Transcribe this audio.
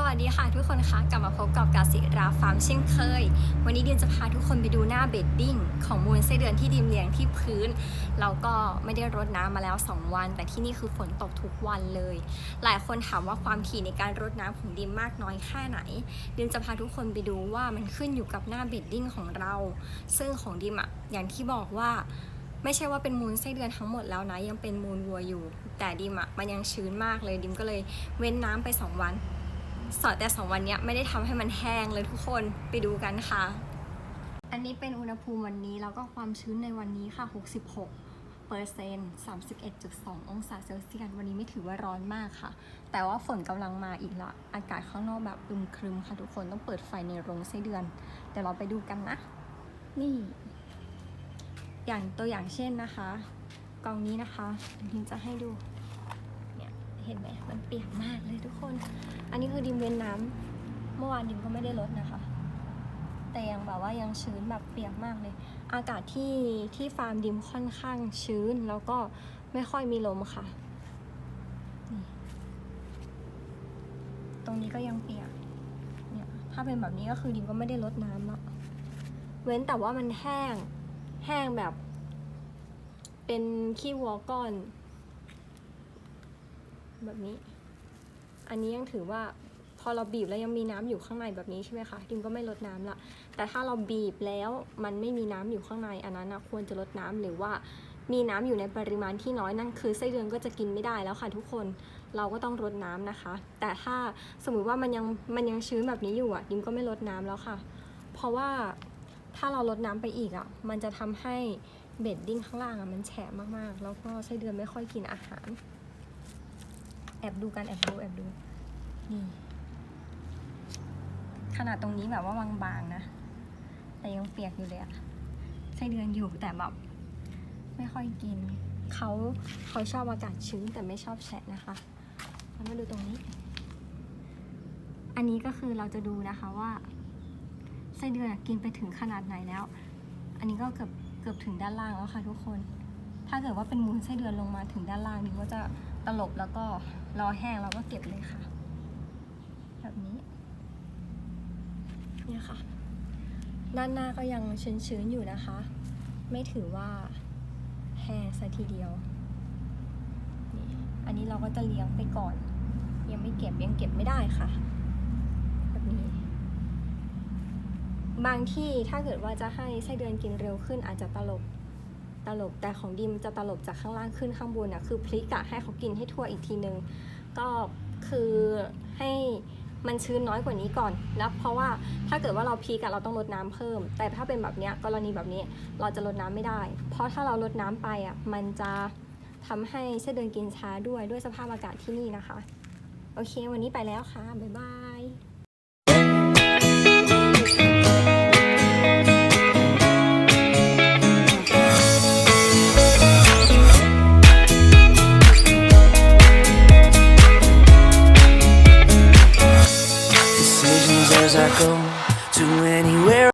สวัสดีค่ะทุกคนคะกลับมาพบกับกาสิราฟาร์มเช่นเคย วันนี้ดิมจะพาทุกคนไปดูหน้าเบดดิ้งของมูลไส้เดือนที่ดิมเลี้ยงที่พื้นเราก็ไม่ได้รดน้ำมาแล้ว 2 วัน แต่ที่นี่คือฝนตกทุกวันเลย หลายคนถามว่าความถี่ในการรดน้ำของดิมมากน้อยแค่ไหน ดิมจะพาทุกคนไปดูว่ามันขึ้นอยู่กับหน้าเบดดิ้งของเรา ซึ่งของดิมอะอย่างที่บอกว่าไม่ใช่ว่าเป็นมูลไส้เดือนทั้งหมดแล้วนะยังเป็นมูลวัวอยู่ แต่ดิมอะมันยังชื้นมากเลยดิมก็เลยเว้นน้ำไป 2 วัน สอดแต่สองวันนี้ไม่ได้ทำให้มันแห้งเลยทุกคนไปดูกันค่ะ อันนี้เป็นอุณหภูมิวันนี้แล้วก็ความชื้นในวันนี้ค่ะ 66เปอร์เซ็นต์31.2 องศาเซลเซียส วันนี้ไม่ถือว่าร้อนมากค่ะ แต่ว่าฝนกำลังมาอีกละ อากาศข้างนอกแบบอึมครึมค่ะทุกคน ต้องเปิดไฟในโรงไส้เดือน เดี๋ยวเราไปดูกันนะ นี่ อย่างตัวอย่างเช่นนะคะกล่องนี้นะคะดิมจะให้ดู เนี่ย เห็นไหม มันเปียกมากเลยทุกคน นนี้คือดิมเว้นน้ำเมื่อวานดิมก็ไม่ได้ลดนะคะ แต่ยังแบบว่ายังชื้นแบบเปียกมากเลย อากาศที่ที่ฟาร์มดิมค่อนข้างชื้นแล้วก็ไม่ค่อยมีลมค่ะ ตรงนี้ก็ยังเปียก เนี่ย ถ้าเป็นแบบนี้ก็คือดิมก็ไม่ได้ลดน้ำอะเว้นแต่ว่ามันแห้ง แห้งแบบ เป็นขี้วัวก้อน แบบนี้ อันนี้ยังถือว่าพอเราบีบแล้วยังมีน้ำอยู่ข้างในแบบนี้ใช่ไหมคะดิมก็ไม่ลดน้ำละแต่ถ้าเราบีบแล้วมันไม่มีน้ำอยู่ข้างในอันนั้นนะควรจะลดน้ำหรือว่ามีน้ำอยู่ในปริมาณที่น้อยนั่นคือไส้เดือนก็จะกินไม่ได้แล้วค่ะทุกคนเราก็ต้องลดน้ำนะคะ แต่ถ้าสมมุติว่ามันยังมันยังชื้นแบบนี้อยู่อะดิมก็ไม่ลดน้ำแล้วค่ะ เพราะว่าถ้าเราลดน้ำไปอีกอะมันจะทำให้เบดดิ้งข้างล่างอะมันแฉะมากๆ แล้วก็ไส้เดือนไม่ค่อยกินอาหาร แอบดูกันแอบดูแอบดู นี่ ขนาดตรงนี้แบบว่าบางๆนะ แต่ยังเปียกอยู่เลยอะไส้เดือนอยู่แต่แบบไม่ค่อยกิน เขาเขาชอบอากาศชื้นแต่ไม่ชอบแฉะนะคะแล้วมาดูตรงนี้ อันนี้ก็คือเราจะดูนะคะว่าไส้เดือนกินไปถึงขนาดไหนแล้ว อันนี้ก็เกือบเกือบถึงด้านล่างแล้วค่ะทุกคน ถ้าเกิดว่าเป็นมูลไส้เดือนลงมาถึงด้านล่างนี่ก็จะ ตลบแล้วก็รอแห้งแล้วก็เก็บเลยค่ะ แบบนี้เนี่ยค่ะ ด้านหน้าก็ยังชื้นๆอยู่นะคะ ไม่ถือว่าแห้งซะทีเดียวนี่อันนี้เราก็จะเลี้ยงไปก่อน ยังไม่เก็บยังเก็บไม่ได้ค่ะ แบบนี้ บางที่ถ้าเกิดว่าจะให้ไส้เดือนกินเร็วขึ้นอาจจะตลบ ตลบ แต่ของดิมจะตลบจากข้างล่างขึ้นข้างบนอะคือพลิกอะให้เขากินให้ทั่วอีกทีนึง ก็คือให้มันชื้นน้อยกว่านี้ก่อนนะเพราะว่าถ้าเกิดว่าเราพลิกอะเราต้องลดน้ำเพิ่ม แต่ถ้าเป็นแบบเนี้ยกรณีแบบนี้เราจะลดน้ำไม่ได้ เพราะถ้าเราลดน้ำไปอะมันจะทำให้ไส้เดือนกินช้าด้วยด้วยสภาพอากาศที่นี่นะคะ โอเค วันนี้ไปแล้วค่ะ บ๊ายบาย